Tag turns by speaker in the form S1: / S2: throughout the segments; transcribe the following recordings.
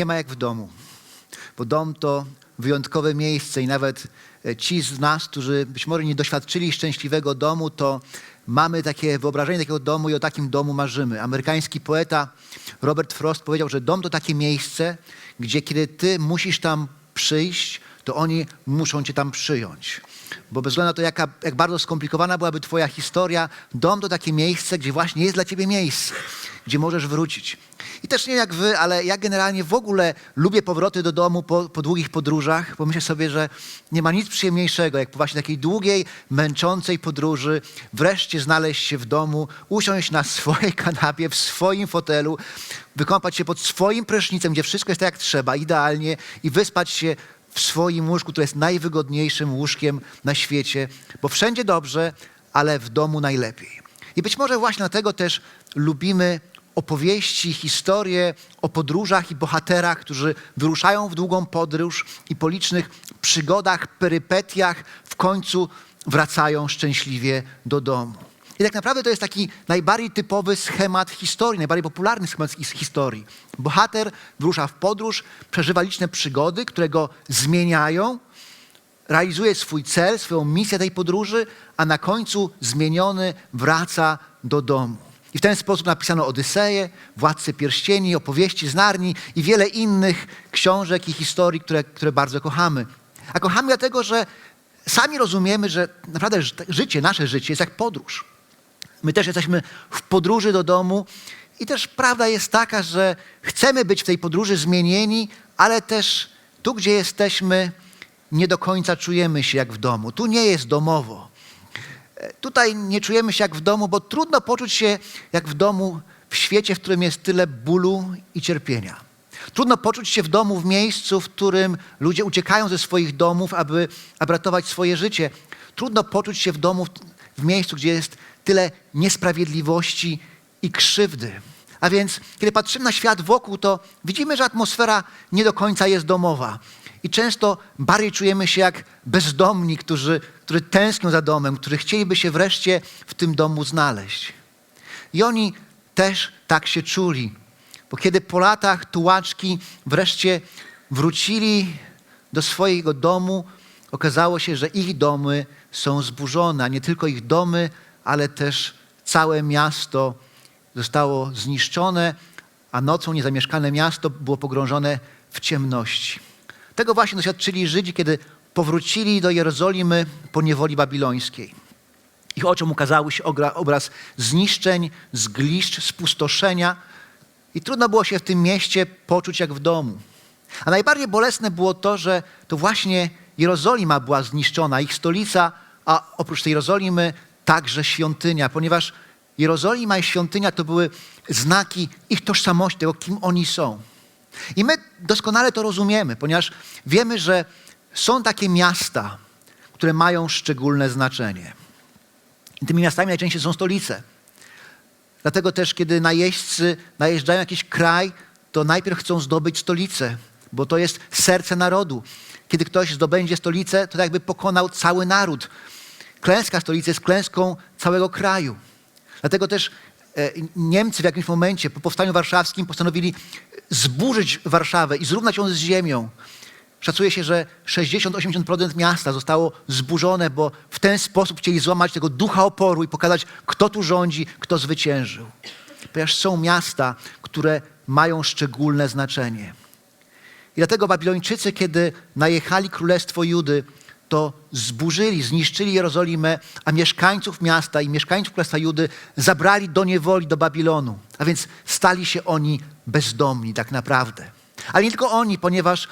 S1: nie ma jak w domu, bo dom to wyjątkowe miejsce i nawet e, ci z nas, którzy być może nie doświadczyli szczęśliwego domu, to mamy takie wyobrażenie takiego domu i o takim domu marzymy. Amerykański poeta Robert Frost powiedział, że dom to takie miejsce, gdzie kiedy ty musisz tam przyjść, to oni muszą cię tam przyjąć. Bo bez względu na to, jaka, jak bardzo skomplikowana byłaby twoja historia, dom to takie miejsce, gdzie właśnie jest dla ciebie miejsce, gdzie możesz wrócić. I też nie jak wy, ale ja generalnie w ogóle lubię powroty do domu po, po długich podróżach, bo myślę sobie, że nie ma nic przyjemniejszego, jak po właśnie takiej długiej, męczącej podróży wreszcie znaleźć się w domu, usiąść na swojej kanapie, w swoim fotelu, wykąpać się pod swoim prysznicem, gdzie wszystko jest tak jak trzeba, idealnie i wyspać się w swoim łóżku, które jest najwygodniejszym łóżkiem na świecie, bo wszędzie dobrze, ale w domu najlepiej. I być może właśnie dlatego też lubimy opowieści, historie o podróżach i bohaterach, którzy wyruszają w długą podróż i po licznych przygodach, perypetiach w końcu wracają szczęśliwie do domu. I tak naprawdę to jest taki najbardziej typowy schemat historii, najbardziej popularny schemat historii. Bohater wyrusza w podróż, przeżywa liczne przygody, które go zmieniają, realizuje swój cel, swoją misję tej podróży, a na końcu zmieniony wraca do domu. I w ten sposób napisano Odyseję, Władcę Pierścieni, opowieści z Narni i wiele innych książek i historii, które, które bardzo kochamy. A kochamy dlatego, że sami rozumiemy, że naprawdę życie, nasze życie jest jak podróż. My też jesteśmy w podróży do domu i też prawda jest taka, że chcemy być w tej podróży zmienieni, ale też tu, gdzie jesteśmy, nie do końca czujemy się jak w domu. Tu nie jest domowo. Tutaj nie czujemy się jak w domu, bo trudno poczuć się jak w domu w świecie, w którym jest tyle bólu i cierpienia. Trudno poczuć się w domu w miejscu, w którym ludzie uciekają ze swoich domów, aby ratować swoje życie. Trudno poczuć się w domu, w miejscu, gdzie jest tyle niesprawiedliwości i krzywdy. A więc, kiedy patrzymy na świat wokół, to widzimy, że atmosfera nie do końca jest domowa. I często bardziej czujemy się jak bezdomni, którzy, którzy tęsknią za domem, którzy chcieliby się wreszcie w tym domu znaleźć. I oni też tak się czuli. Bo kiedy po latach tułaczki wreszcie wrócili do swojego domu, okazało się, że ich domy są zburzone, a nie tylko ich domy, ale też całe miasto zostało zniszczone, a nocą niezamieszkane miasto było pogrążone w ciemności. Tego właśnie doświadczyli Żydzi, kiedy powrócili do Jerozolimy po niewoli babilońskiej. Ich oczom ukazał się obraz zniszczeń, zgliszcz, spustoszenia i trudno było się w tym mieście poczuć jak w domu. A najbardziej bolesne było to, że to właśnie Jerozolima była zniszczona, ich stolica, a oprócz tej Jerozolimy także świątynia, ponieważ Jerozolima i świątynia to były znaki ich tożsamości, tego, kim oni są. I my doskonale to rozumiemy, ponieważ wiemy, że są takie miasta, które mają szczególne znaczenie. I tymi miastami najczęściej są stolice. Dlatego też, kiedy najeźdźcy najeżdżają jakiś kraj, to najpierw chcą zdobyć stolicę, bo to jest serce narodu. Kiedy ktoś zdobędzie stolicę, to tak jakby pokonał cały naród. Klęska stolicy jest klęską całego kraju. Dlatego też e, Niemcy w jakimś momencie po powstaniu warszawskim postanowili zburzyć Warszawę i zrównać ją z ziemią. Szacuje się, że 60-80% miasta zostało zburzone, bo w ten sposób chcieli złamać tego ducha oporu i pokazać, kto tu rządzi, kto zwyciężył. Ponieważ są miasta, które mają szczególne znaczenie. I dlatego Babilończycy, kiedy najechali królestwo Judy, to zburzyli, zniszczyli Jerozolimę, a mieszkańców miasta i mieszkańców Królestwa Judy zabrali do niewoli, do Babilonu. A więc stali się oni bezdomni tak naprawdę. Ale nie tylko oni, ponieważ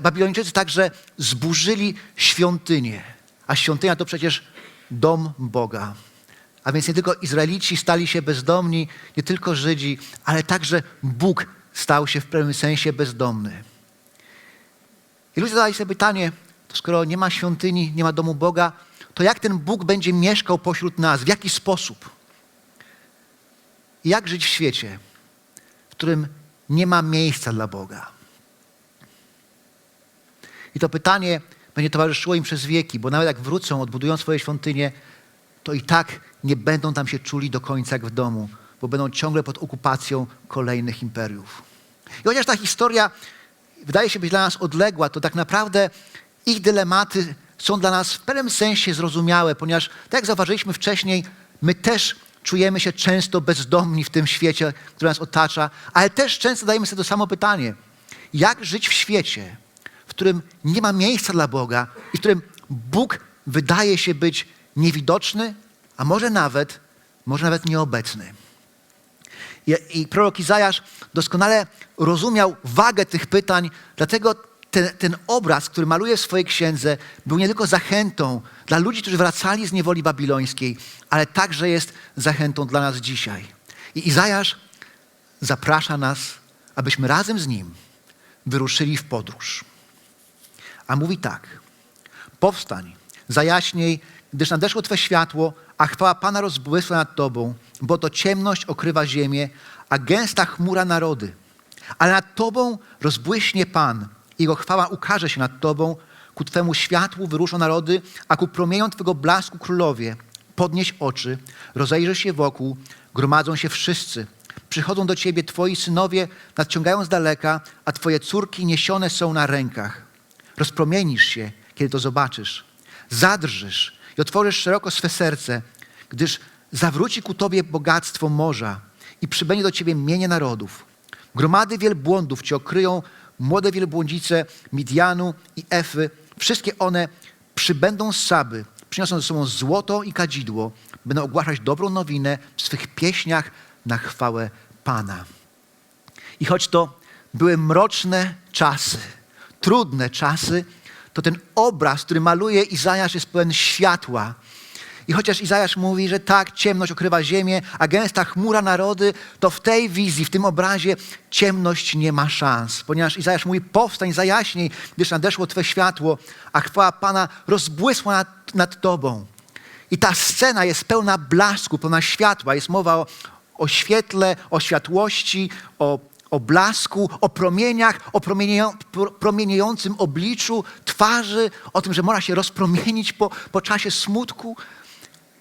S1: Babilończycy także zburzyli świątynię. A świątynia to przecież dom Boga. A więc nie tylko Izraelici stali się bezdomni, nie tylko Żydzi, ale także Bóg stał się w pewnym sensie bezdomny. I ludzie zadali sobie pytanie, to skoro nie ma świątyni, nie ma domu Boga, to jak ten Bóg będzie mieszkał pośród nas? W jaki sposób? I jak żyć w świecie, w którym nie ma miejsca dla Boga? I to pytanie będzie towarzyszyło im przez wieki, bo nawet jak wrócą, odbudują swoje świątynie, to i tak nie będą tam się czuli do końca jak w domu, bo będą ciągle pod okupacją kolejnych imperiów. I chociaż ta historia wydaje się być dla nas odległa, to tak naprawdę ich dylematy są dla nas w pewnym sensie zrozumiałe, ponieważ, tak jak zauważyliśmy wcześniej, my też czujemy się często bezdomni w tym świecie, który nas otacza, ale też często dajemy sobie to samo pytanie. Jak żyć w świecie, którym nie ma miejsca dla Boga i w którym Bóg wydaje się być niewidoczny, a może nawet, może nawet nieobecny? I, I prorok Izajasz doskonale rozumiał wagę tych pytań, dlatego ten, ten obraz, który maluje w swojej księdze, był nie tylko zachętą dla ludzi, którzy wracali z niewoli babilońskiej, ale także jest zachętą dla nas dzisiaj. I Izajasz zaprasza nas, abyśmy razem z nim wyruszyli w podróż. A mówi tak: Powstań, zajaśnij, gdyż nadeszło Twe światło, a chwała Pana rozbłysła nad Tobą, bo to ciemność okrywa ziemię, a gęsta chmura narody. Ale nad Tobą rozbłyśnie Pan, Jego chwała ukaże się nad Tobą, ku Twemu światłu wyruszą narody, a ku promieniom Twego blasku królowie. Podnieś oczy, rozejrzyj się wokół, gromadzą się wszyscy. Przychodzą do Ciebie Twoi synowie, nadciągają z daleka, a Twoje córki niesione są na rękach. Rozpromienisz się, kiedy to zobaczysz. Zadrżysz i otworzysz szeroko swe serce, gdyż zawróci ku Tobie bogactwo morza i przybędzie do Ciebie mienie narodów. Gromady wielbłądów Cię okryją, młode wielbłądzice Midianu i Efy. Wszystkie one przybędą z Saby, przyniosą ze sobą złoto i kadzidło, będą ogłaszać dobrą nowinę w swych pieśniach na chwałę Pana. I choć to były mroczne czasy, trudne czasy, to ten obraz, który maluje Izajasz, jest pełen światła. I chociaż Izajasz mówi, że tak, ciemność okrywa ziemię, a gęsta chmura narody, to w tej wizji, w tym obrazie ciemność nie ma szans. Ponieważ Izajasz mówi, powstań, zajaśnij, gdyż nadeszło Twe światło, a chwała Pana rozbłysła nad, nad Tobą. I ta scena jest pełna blasku, pełna światła. Jest mowa o, o świetle, o światłości, o, o blasku, o promieniach, o promienieją, pro- promieniejącym obliczu twarzy, o tym, że można się rozpromienić po, po czasie smutku.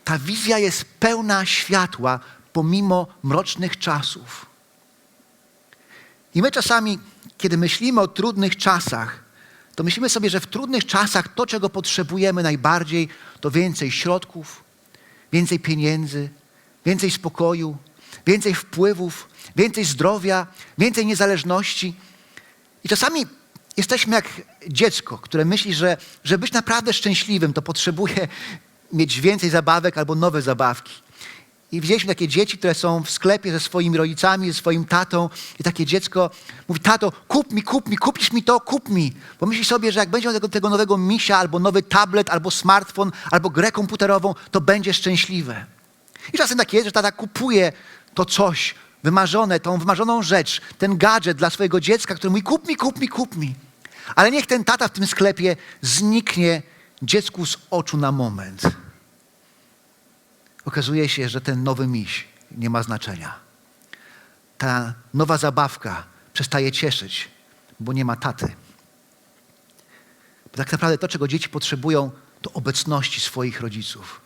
S1: Ta wizja jest pełna światła pomimo mrocznych czasów. I my czasami, kiedy myślimy o trudnych czasach, to myślimy sobie, że w trudnych czasach to, czego potrzebujemy najbardziej, to więcej środków, więcej pieniędzy, więcej spokoju, więcej wpływów, więcej zdrowia, więcej niezależności. I czasami jesteśmy jak dziecko, które myśli, że żeby być naprawdę szczęśliwym, to potrzebuje mieć więcej zabawek albo nowe zabawki. I widzieliśmy takie dzieci, które są w sklepie ze swoimi rodzicami, ze swoim tatą i takie dziecko mówi, tato, kup mi, kup mi, kupisz mi to, kup mi. Bo myśli sobie, że jak będzie tego, tego nowego misia, albo nowy tablet, albo smartfon, albo grę komputerową, to będzie szczęśliwe. I czasem tak jest, że tata kupuje to coś wymarzone, tą wymarzoną rzecz, ten gadżet dla swojego dziecka, który mówi, kup mi, kup mi, kup mi. Ale niech ten tata w tym sklepie zniknie dziecku z oczu na moment okazuje się, że ten nowy miś nie ma znaczenia. Ta nowa zabawka przestaje cieszyć, bo nie ma taty. Bo tak naprawdę to, czego dzieci potrzebują, to obecności swoich rodziców.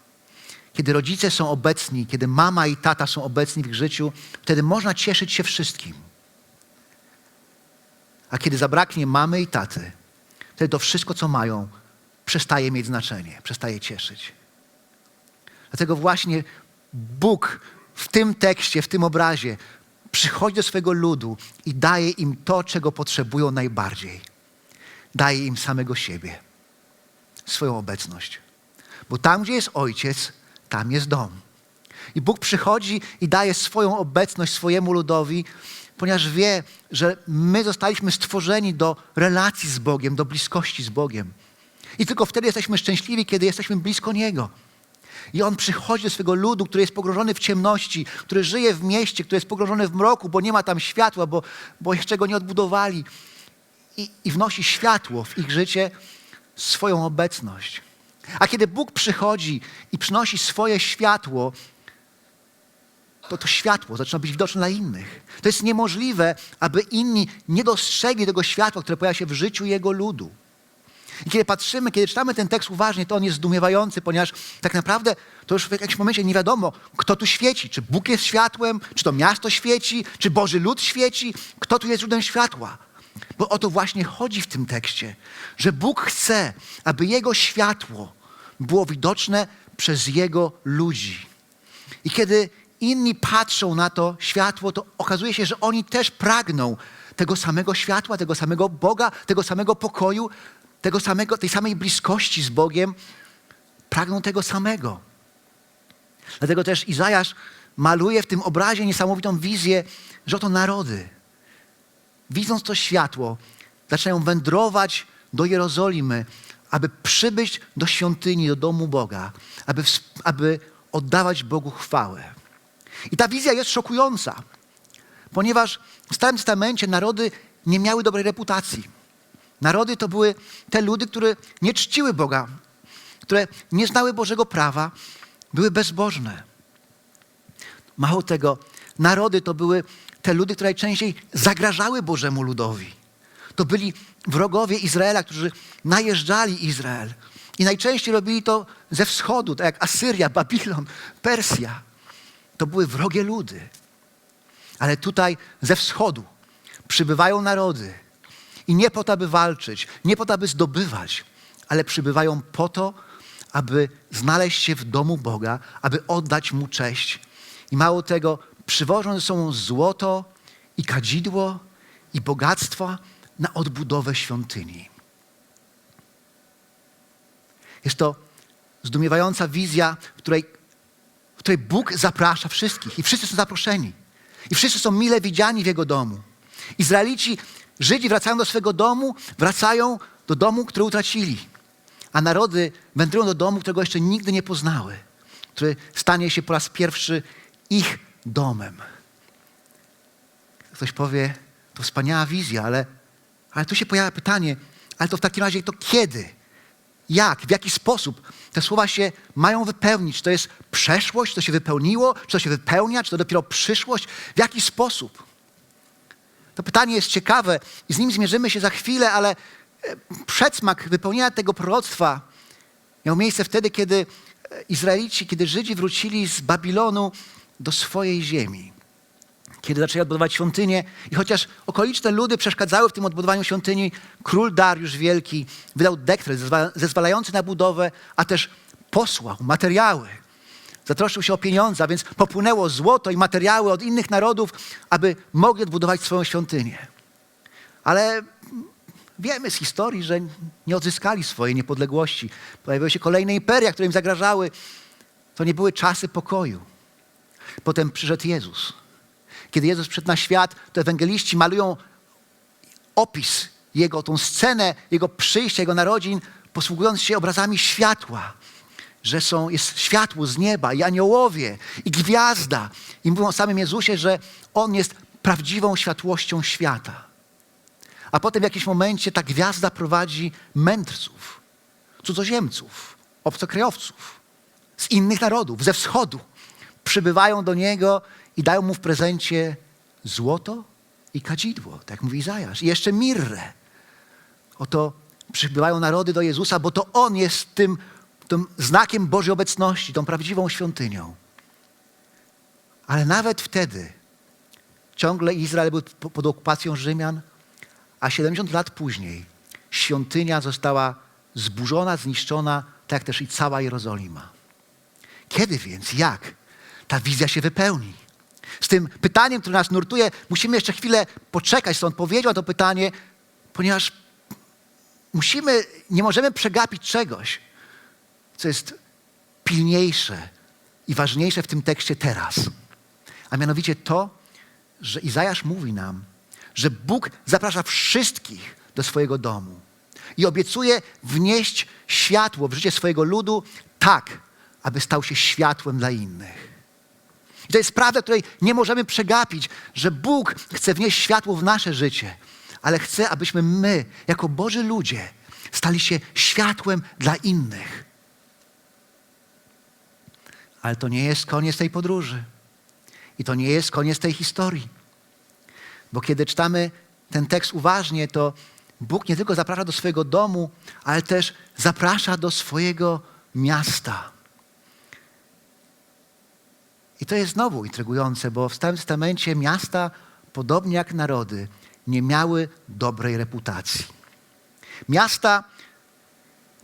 S1: Kiedy rodzice są obecni, kiedy mama i tata są obecni w ich życiu, wtedy można cieszyć się wszystkim. A kiedy zabraknie mamy i taty, wtedy to wszystko, co mają, przestaje mieć znaczenie, przestaje cieszyć. Dlatego właśnie Bóg w tym tekście, w tym obrazie przychodzi do swojego ludu i daje im to, czego potrzebują najbardziej. Daje im samego siebie, swoją obecność. Bo tam, gdzie jest ojciec, tam jest dom. I Bóg przychodzi i daje swoją obecność swojemu ludowi, ponieważ wie, że my zostaliśmy stworzeni do relacji z Bogiem, do bliskości z Bogiem. I tylko wtedy jesteśmy szczęśliwi, kiedy jesteśmy blisko Niego. I on przychodzi do swojego ludu, który jest pogrążony w ciemności, który żyje w mieście, który jest pogrążony w mroku, bo nie ma tam światła, bo, bo jeszcze go nie odbudowali. I, I wnosi światło w ich życie, swoją obecność. A kiedy Bóg przychodzi i przynosi swoje światło, to to światło zaczyna być widoczne dla innych. To jest niemożliwe, aby inni nie dostrzegli tego światła, które pojawia się w życiu Jego ludu. I kiedy patrzymy, kiedy czytamy ten tekst uważnie, to on jest zdumiewający, ponieważ tak naprawdę to już w jakimś momencie nie wiadomo, kto tu świeci. Czy Bóg jest światłem, czy to miasto świeci, czy Boży lud świeci, kto tu jest źródłem światła. Bo o to właśnie chodzi w tym tekście, że Bóg chce, aby Jego światło było widoczne przez Jego ludzi. I kiedy inni patrzą na to światło, to okazuje się, że oni też pragną tego samego światła, tego samego Boga, tego samego pokoju, tego samego, tej samej bliskości z Bogiem. Pragną tego samego. Dlatego też Izajasz maluje w tym obrazie niesamowitą wizję, że oto narody, widząc to światło, zaczynają wędrować do Jerozolimy, aby przybyć do świątyni, do domu Boga, aby, aby oddawać Bogu chwałę. I ta wizja jest szokująca, ponieważ w Starym Testamencie narody nie miały dobrej reputacji. Narody to były te ludy, które nie czciły Boga, które nie znały Bożego prawa, były bezbożne. Mało tego, narody to były te ludy, które najczęściej zagrażały Bożemu ludowi. To byli wrogowie Izraela, którzy najeżdżali Izrael. I najczęściej robili to ze wschodu, tak jak Asyria, Babilon, Persja. To były wrogie ludy. Ale tutaj ze wschodu przybywają narody. I nie po to, aby walczyć, nie po to, aby zdobywać, ale przybywają po to, aby znaleźć się w domu Boga, aby oddać Mu cześć. I mało tego, przywożą ze sobą złoto i kadzidło i bogactwa na odbudowę świątyni. Jest to zdumiewająca wizja, w której, w której Bóg zaprasza wszystkich i wszyscy są zaproszeni. I wszyscy są mile widziani w Jego domu. Izraelici, Żydzi wracają do swojego domu, wracają do domu, który utracili. A narody wędrują do domu, którego jeszcze nigdy nie poznały, który stanie się po raz pierwszy ich domem. Ktoś powie, to wspaniała wizja, ale, ale tu się pojawia pytanie, ale to w takim razie to kiedy? Jak? W jaki sposób te słowa się mają wypełnić? Czy to jest przeszłość? Czy to się wypełniło? Czy to się wypełnia? Czy to dopiero przyszłość? W jaki sposób? To pytanie jest ciekawe i z nim zmierzymy się za chwilę, ale e, przedsmak wypełnienia tego proroctwa miał miejsce wtedy, kiedy e, Izraelici, kiedy Żydzi wrócili z Babilonu do swojej ziemi. Kiedy zaczęli odbudować świątynię i chociaż okoliczne ludy przeszkadzały w tym odbudowaniu świątyni, król Dariusz Wielki wydał dekret zezwalający na budowę, a też posłał materiały. Zatroszczył się o pieniądze, więc popłynęło złoto i materiały od innych narodów, aby mogli odbudować swoją świątynię. Ale wiemy z historii, że nie odzyskali swojej niepodległości. Pojawiły się kolejne imperia, które im zagrażały. To nie były czasy pokoju. Potem przyszedł Jezus. Kiedy Jezus przyszedł na świat, to ewangeliści malują opis Jego, tą scenę Jego przyjścia, Jego narodzin, posługując się obrazami światła. Że są, jest światło z nieba i aniołowie i gwiazda. I mówią o samym Jezusie, że On jest prawdziwą światłością świata. A potem w jakimś momencie ta gwiazda prowadzi mędrców, cudzoziemców, obcokrajowców z innych narodów, ze wschodu przybywają do niego i dają mu w prezencie złoto i kadzidło, tak mówi Izajasz, i jeszcze mirrę. Oto przybywają narody do Jezusa, bo to On jest tym, tym znakiem Bożej obecności, tą prawdziwą świątynią. Ale nawet wtedy ciągle Izrael był pod okupacją Rzymian, a 70 lat później świątynia została zburzona, zniszczona, tak też i cała Jerozolima. Kiedy więc, jak ta wizja się wypełni. Z tym pytaniem, które nas nurtuje, musimy jeszcze chwilę poczekać z odpowiedzią na to pytanie, ponieważ musimy, nie możemy przegapić czegoś, co jest pilniejsze i ważniejsze w tym tekście teraz. A mianowicie to, że Izajasz mówi nam, że Bóg zaprasza wszystkich do swojego domu i obiecuje wnieść światło w życie swojego ludu tak, aby stał się światłem dla innych. I to jest prawda, której nie możemy przegapić, że Bóg chce wnieść światło w nasze życie, ale chce, abyśmy my, jako Boży ludzie, stali się światłem dla innych. Ale to nie jest koniec tej podróży. I to nie jest koniec tej historii. Bo kiedy czytamy ten tekst uważnie, to Bóg nie tylko zaprasza do swojego domu, ale też zaprasza do swojego miasta. I to jest znowu intrygujące, bo w Starym Testamencie miasta, podobnie jak narody, nie miały dobrej reputacji. Miasta,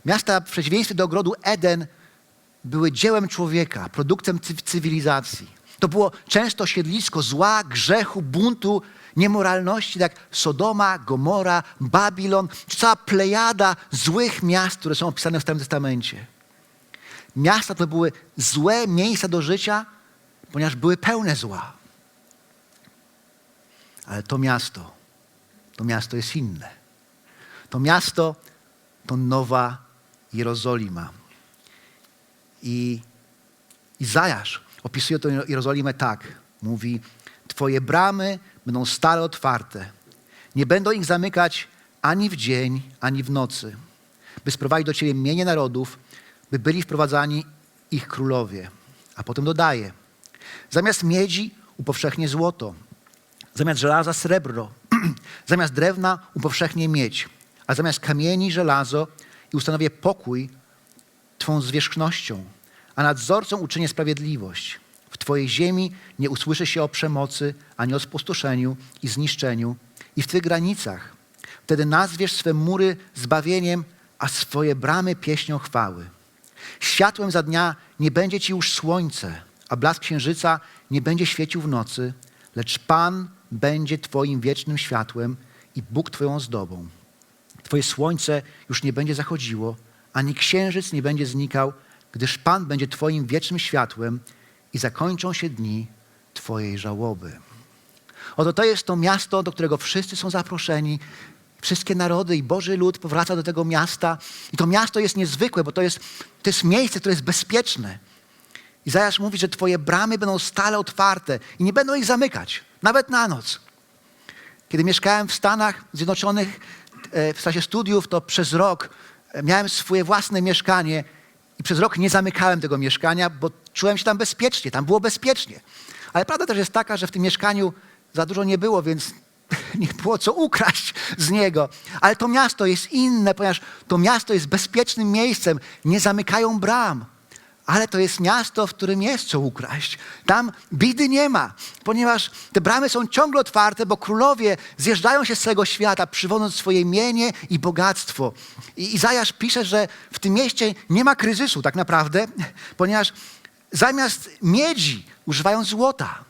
S1: miasta w przeciwieństwie do ogrodu Eden były dziełem człowieka, produktem cy- cywilizacji. To było często siedlisko zła, grzechu, buntu, niemoralności, tak Sodoma, Gomora, Babilon, czy cała plejada złych miast, które są opisane w Starym Testamencie. Miasta to były złe miejsca do życia, ponieważ były pełne zła. Ale to miasto, to miasto jest inne. To miasto to nowa Jerozolima. I Izajasz opisuje tę Jerozolimę tak. Mówi, Twoje bramy będą stale otwarte. Nie będą ich zamykać ani w dzień, ani w nocy, by sprowadzić do Ciebie mienie narodów, by byli wprowadzani ich królowie. A potem dodaje, zamiast miedzi upowszechnie złoto, zamiast żelaza srebro, zamiast drewna upowszechnie miedź, a zamiast kamieni żelazo i ustanowię pokój Twą zwierzchnością, a nadzorcą uczynię sprawiedliwość. W Twojej ziemi nie usłyszy się o przemocy, ani o spustoszeniu i zniszczeniu, i w Twych granicach. Wtedy nazwiesz swe mury zbawieniem, a swoje bramy pieśnią chwały. Światłem za dnia nie będzie Ci już słońce, a blask księżyca nie będzie świecił w nocy, lecz Pan będzie Twoim wiecznym światłem i Bóg Twoją zdobą. Twoje słońce już nie będzie zachodziło, ani księżyc nie będzie znikał, gdyż Pan będzie Twoim wiecznym światłem i zakończą się dni Twojej żałoby. Oto to jest to miasto, do którego wszyscy są zaproszeni. Wszystkie narody i Boży lud powraca do tego miasta. I to miasto jest niezwykłe, bo to jest, to jest miejsce, które jest bezpieczne. Izajasz mówi, że Twoje bramy będą stale otwarte i nie będą ich zamykać, nawet na noc. Kiedy mieszkałem w Stanach Zjednoczonych e, w czasie studiów, to przez rok e, miałem swoje własne mieszkanie i przez rok nie zamykałem tego mieszkania, bo czułem się tam bezpiecznie, tam było bezpiecznie. Ale prawda też jest taka, że w tym mieszkaniu za dużo nie było, więc nie było co ukraść z niego. Ale to miasto jest inne, ponieważ to miasto jest bezpiecznym miejscem, nie zamykają bram. Ale to jest miasto, w którym jest co ukraść. Tam bidy nie ma, ponieważ te bramy są ciągle otwarte, bo królowie zjeżdżają się z całego świata, przywodząc swoje mienie i bogactwo. I Izajasz pisze, że w tym mieście nie ma kryzysu tak naprawdę, ponieważ zamiast miedzi używają złota,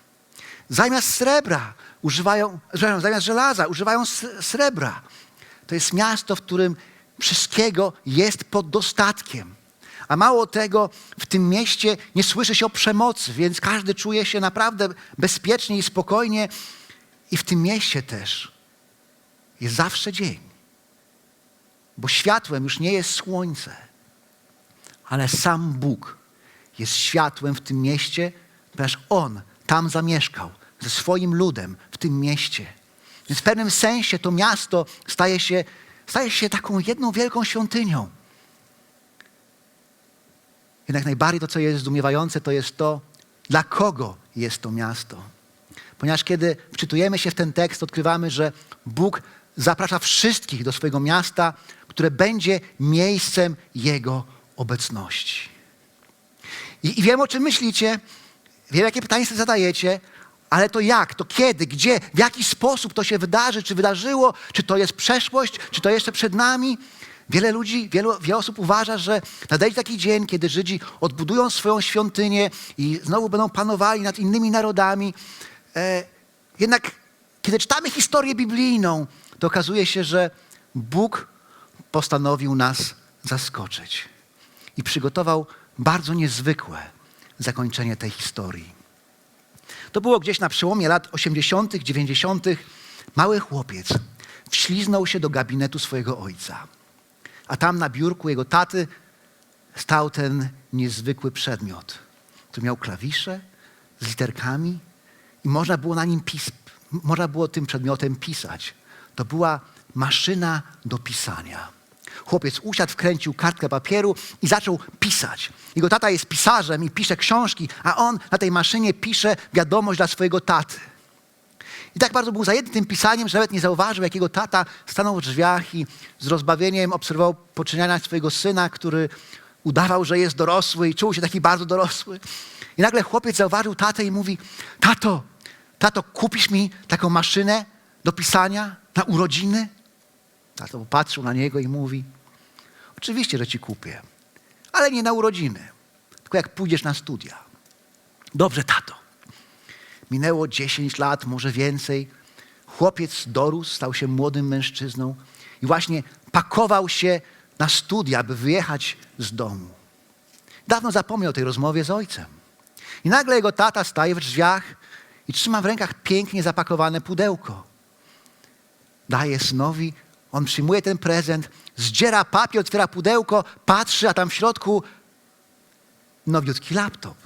S1: zamiast srebra używają, zamiast żelaza używają srebra. To jest miasto, w którym wszystkiego jest pod dostatkiem. A mało tego, w tym mieście nie słyszy się o przemocy, więc każdy czuje się naprawdę bezpiecznie i spokojnie. I w tym mieście też jest zawsze dzień. Bo światłem już nie jest słońce, ale sam Bóg jest światłem w tym mieście, ponieważ On tam zamieszkał ze swoim ludem w tym mieście. Więc w pewnym sensie to miasto staje się, staje się taką jedną wielką świątynią. Jednak najbardziej to, co jest zdumiewające, to jest to, dla kogo jest to miasto. Ponieważ kiedy wczytujemy się w ten tekst, odkrywamy, że Bóg zaprasza wszystkich do swojego miasta, które będzie miejscem Jego obecności. I, I wiem, o czym myślicie, wiem, jakie pytanie sobie zadajecie, ale to jak, to kiedy, gdzie, w jaki sposób to się wydarzy, czy wydarzyło, czy to jest przeszłość, czy to jeszcze przed nami. Wiele ludzi, wielu, wiele osób uważa, że nadejdzie taki dzień, kiedy Żydzi odbudują swoją świątynię i znowu będą panowali nad innymi narodami. E, jednak kiedy czytamy historię biblijną, to okazuje się, że Bóg postanowił nas zaskoczyć i przygotował bardzo niezwykłe zakończenie tej historii. To było gdzieś na przełomie lat 80., 90. Mały chłopiec wśliznął się do gabinetu swojego ojca. A tam na biurku jego taty stał ten niezwykły przedmiot, który miał klawisze z literkami i można było na nim pis- można było tym przedmiotem pisać. To była maszyna do pisania. Chłopiec usiadł, wkręcił kartkę papieru i zaczął pisać. Jego tata jest pisarzem i pisze książki, a on na tej maszynie pisze wiadomość dla swojego taty. I tak bardzo był zajęty tym pisaniem, że nawet nie zauważył, jak jego tata stanął w drzwiach i z rozbawieniem obserwował poczyniania swojego syna, który udawał, że jest dorosły i czuł się taki bardzo dorosły. I nagle chłopiec zauważył tatę i mówi: Tato, tato, kupisz mi taką maszynę do pisania na urodziny? Tato popatrzył na niego i mówi: Oczywiście, że ci kupię, ale nie na urodziny, tylko jak pójdziesz na studia. Dobrze, tato. Minęło 10 lat, może więcej. Chłopiec dorósł, stał się młodym mężczyzną i właśnie pakował się na studia, by wyjechać z domu. Dawno zapomniał tej rozmowie z ojcem. I nagle jego tata staje w drzwiach i trzyma w rękach pięknie zapakowane pudełko. Daje synowi, on przyjmuje ten prezent, zdziera papier, otwiera pudełko, patrzy, a tam w środku nowiutki laptop.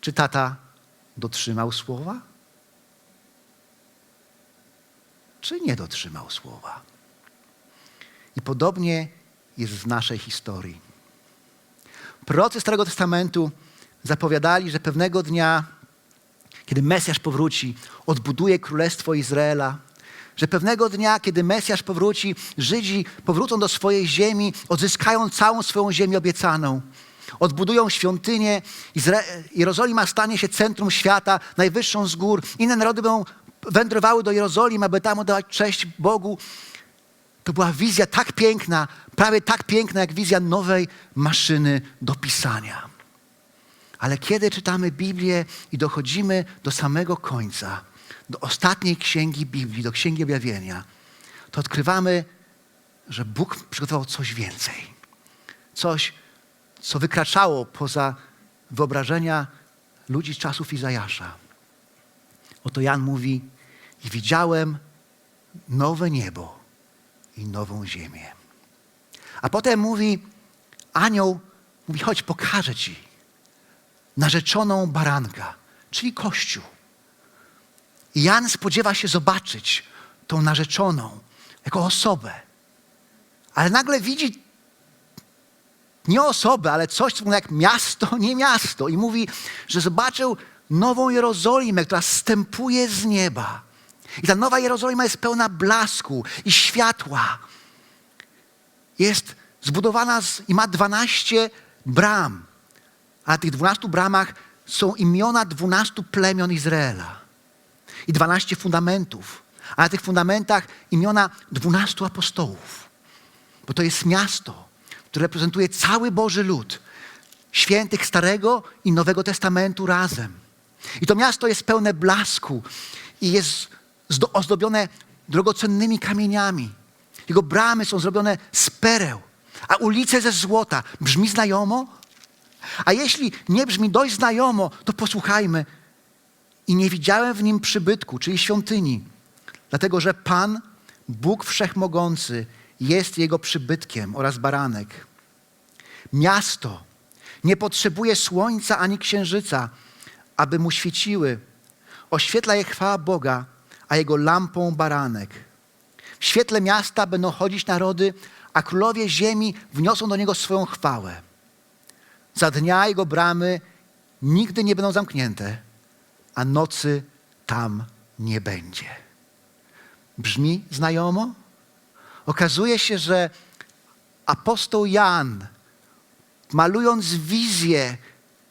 S1: Czy tata dotrzymał słowa? Czy nie dotrzymał słowa? I podobnie jest w naszej historii. Prorocy Starego Testamentu zapowiadali, że pewnego dnia, kiedy Mesjasz powróci, odbuduje królestwo Izraela, że pewnego dnia, kiedy Mesjasz powróci, Żydzi powrócą do swojej ziemi, odzyskają całą swoją ziemię obiecaną. Odbudują świątynię, Izra- Jerozolima stanie się centrum świata, najwyższą z gór. Inne narody będą wędrowały do Jerozolimy, aby tam oddawać cześć Bogu. To była wizja tak piękna, prawie tak piękna jak wizja nowej maszyny do pisania. Ale kiedy czytamy Biblię i dochodzimy do samego końca, do ostatniej księgi Biblii, do księgi objawienia, to odkrywamy, że Bóg przygotował coś więcej. Coś, co wykraczało poza wyobrażenia ludzi czasów Izajasza. Oto Jan mówi: I widziałem nowe niebo i nową ziemię. A potem mówi, anioł mówi, chodź, pokażę ci narzeczoną baranka, czyli Kościół. I Jan spodziewa się zobaczyć tą narzeczoną jako osobę. Ale nagle widzi nie osobę, ale coś, co jak miasto, nie miasto. I mówi, że zobaczył nową Jerozolimę, która stępuje z nieba. I ta nowa Jerozolima jest pełna blasku i światła. Jest zbudowana z, i ma 12 bram. A na tych 12 bramach są imiona 12 plemion Izraela. I 12 fundamentów. A na tych fundamentach imiona 12 apostołów. Bo to jest miasto, które reprezentuje cały Boży lud. Świętych Starego i Nowego Testamentu razem. I to miasto jest pełne blasku i jest zdo- ozdobione drogocennymi kamieniami. Jego bramy są zrobione z pereł, a ulice ze złota. Brzmi znajomo? A jeśli nie brzmi dość znajomo, to posłuchajmy. I nie widziałem w nim przybytku, czyli świątyni, dlatego że Pan, Bóg Wszechmogący, jest jego przybytkiem oraz baranek. Miasto nie potrzebuje słońca ani księżyca, aby mu świeciły. Oświetla je chwała Boga, a jego lampą baranek. W świetle miasta będą chodzić narody, a królowie ziemi wniosą do niego swoją chwałę. Za dnia jego bramy nigdy nie będą zamknięte, a nocy tam nie będzie. Brzmi znajomo? Okazuje się, że apostoł Jan, malując wizję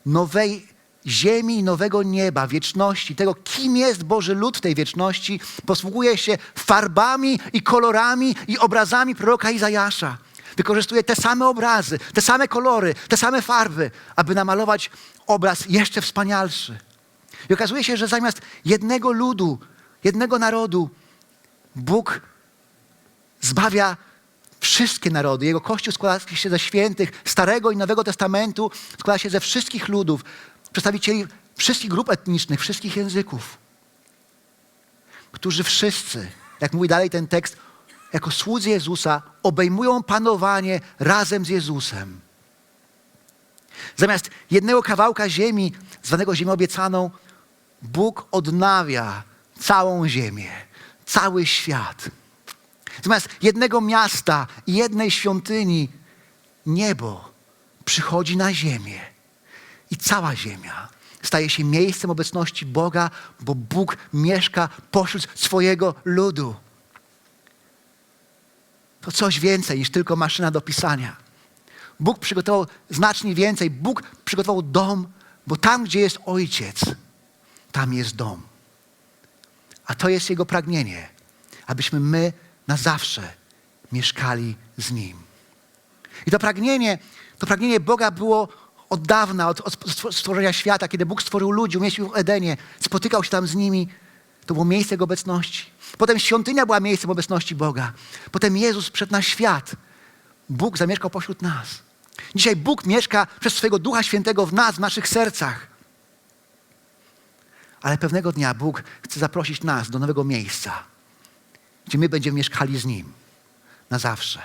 S1: nowej ziemi nowego nieba, wieczności, tego, kim jest Boży lud w tej wieczności, posługuje się farbami i kolorami i obrazami proroka Izajasza. Wykorzystuje te same obrazy, te same kolory, te same farby, aby namalować obraz jeszcze wspanialszy. I okazuje się, że zamiast jednego ludu, jednego narodu, Bóg zbawia wszystkie narody. Jego Kościół składa się ze świętych Starego i Nowego Testamentu, składa się ze wszystkich ludów, przedstawicieli wszystkich grup etnicznych, wszystkich języków, którzy wszyscy, jak mówi dalej ten tekst, jako słudzy Jezusa obejmują panowanie razem z Jezusem. Zamiast jednego kawałka ziemi, zwanego ziemią obiecaną, Bóg odnawia całą ziemię, cały świat. Zamiast jednego miasta i jednej świątyni, niebo przychodzi na ziemię. I cała ziemia staje się miejscem obecności Boga, bo Bóg mieszka pośród swojego ludu. To coś więcej niż tylko maszyna do pisania. Bóg przygotował znacznie więcej. Bóg przygotował dom, bo tam, gdzie jest ojciec, tam jest dom. A to jest Jego pragnienie, abyśmy my na zawsze mieszkali z Nim. I to pragnienie, to pragnienie Boga było od dawna, od, od stworzenia świata, kiedy Bóg stworzył ludzi, umieścił w Edenie, spotykał się tam z nimi. To było miejsce Jego obecności. Potem świątynia była miejscem obecności Boga. Potem Jezus przed na świat. Bóg zamieszkał pośród nas. Dzisiaj Bóg mieszka przez swojego Ducha Świętego w nas, w naszych sercach. Ale pewnego dnia Bóg chce zaprosić nas do nowego miejsca, gdzie my będziemy mieszkali z Nim na zawsze.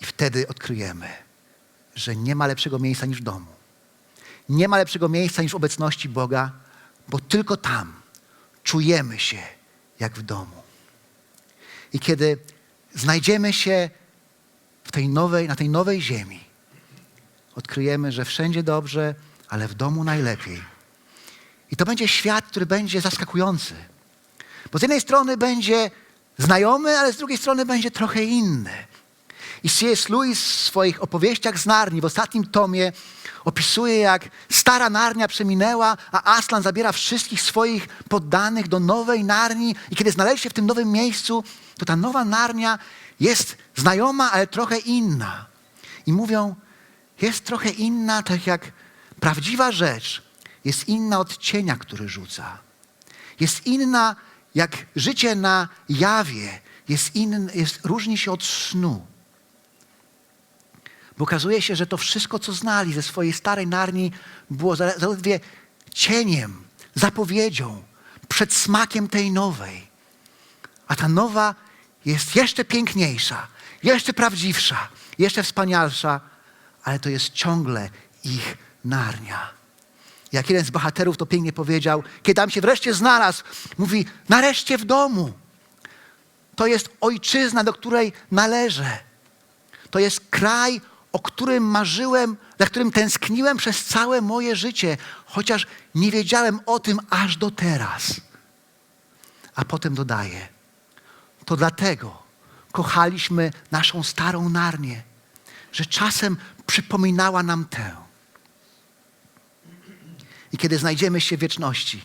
S1: I wtedy odkryjemy, że nie ma lepszego miejsca niż w domu. Nie ma lepszego miejsca niż w obecności Boga, bo tylko tam czujemy się jak w domu. I kiedy znajdziemy się w tej nowej, na tej nowej ziemi, odkryjemy, że wszędzie dobrze, ale w domu najlepiej. I to będzie świat, który będzie zaskakujący. Bo z jednej strony będzie znajomy, ale z drugiej strony będzie trochę inny. I C.S. Lewis w swoich opowieściach z Narni w ostatnim tomie opisuje, jak stara Narnia przeminęła, a Aslan zabiera wszystkich swoich poddanych do nowej Narni. I kiedy znaleźli się w tym nowym miejscu, to ta nowa Narnia jest znajoma, ale trochę inna. I mówią, jest trochę inna, tak jak prawdziwa rzecz jest inna od cienia, który rzuca. Jest inna, jak życie na jawie, jest, inny, jest, różni się od snu. Bo okazuje się, że to wszystko, co znali ze swojej starej narni, było zaledwie cieniem, zapowiedzią, przedsmakiem tej nowej. A ta nowa jest jeszcze piękniejsza, jeszcze prawdziwsza, jeszcze wspanialsza, ale to jest ciągle ich narnia. Jak jeden z bohaterów to pięknie powiedział, kiedy tam się wreszcie znalazł, mówi: Nareszcie w domu. To jest ojczyzna, do której należę. To jest kraj, o którym marzyłem, za którym tęskniłem przez całe moje życie, chociaż nie wiedziałem o tym aż do teraz. A potem dodaje: To dlatego kochaliśmy naszą starą narnię, że czasem przypominała nam tę. I kiedy znajdziemy się w wieczności,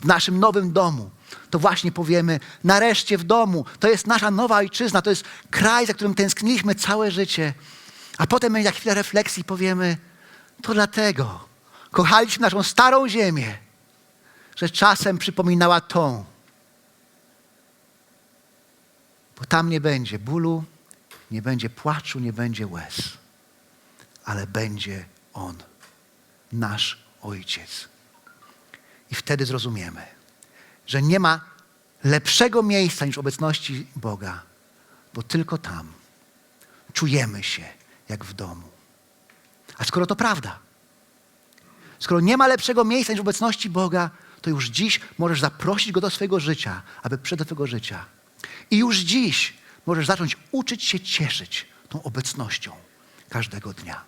S1: w naszym nowym domu, to właśnie powiemy: nareszcie w domu. To jest nasza nowa ojczyzna, to jest kraj, za którym tęskniliśmy całe życie. A potem za chwilę refleksji powiemy: to dlatego kochaliśmy naszą starą ziemię, że czasem przypominała tą. Bo tam nie będzie bólu, nie będzie płaczu, nie będzie łez, ale będzie On, nasz Ojciec. I wtedy zrozumiemy, że nie ma lepszego miejsca niż obecności Boga, bo tylko tam czujemy się jak w domu. A skoro to prawda, skoro nie ma lepszego miejsca niż obecności Boga, to już dziś możesz zaprosić Go do swojego życia, aby przyszedł do Twojego życia. I już dziś możesz zacząć uczyć się cieszyć tą obecnością każdego dnia.